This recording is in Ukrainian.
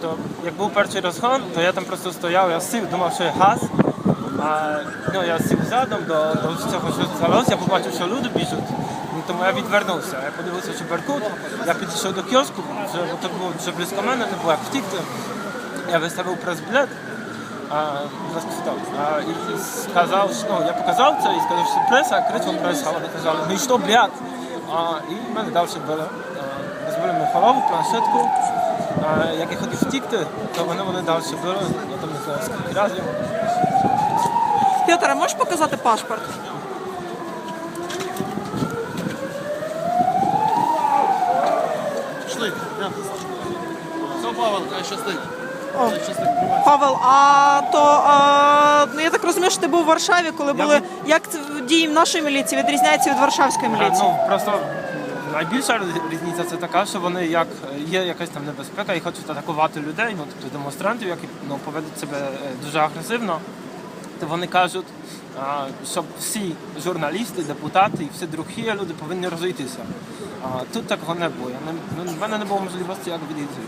то як був перший розгон, то я там просто стояв, я сів, думав, що я газ. А, ну, я сів задом до, до цього, що сталося, я побачив, що люди біжуть. Ну, тому я відвернувся. Я подивився, що Беркут. Я підійшов до кіоску, вже, то було вже близько мене, не було як втікти. Я виставив прес-білет, а, і сказав, що, ну, я показав це і сказав, що преса, кричав преса, вони казали, ну і що, блядь? А, і мене далі били. Розбили мені голову, планшетку. А, як я хотів втікти, то вони вони далі били, я там не знаю скільки разів. Петр, а можеш показати паспорт? Пішли. Все, Павел, хай щастить. О. Хай щастить, тримайся. Павел, а то а, ну я так розумію, що ти був у Варшаві, коли Я були. Як дії нашої міліції відрізняється від варшавської міліції? Ну, просто найбільша різниця це така, що вони як є якась там небезпека і хочуть атакувати людей, ну тобто демонстрантів, які ну, поведуть себе е, дуже агресивно, то вони кажуть, щоб всі журналісти, депутати і всі другі люди повинні розійтися. Тут такого не було. Не, ну, мене не було можливості як відійти.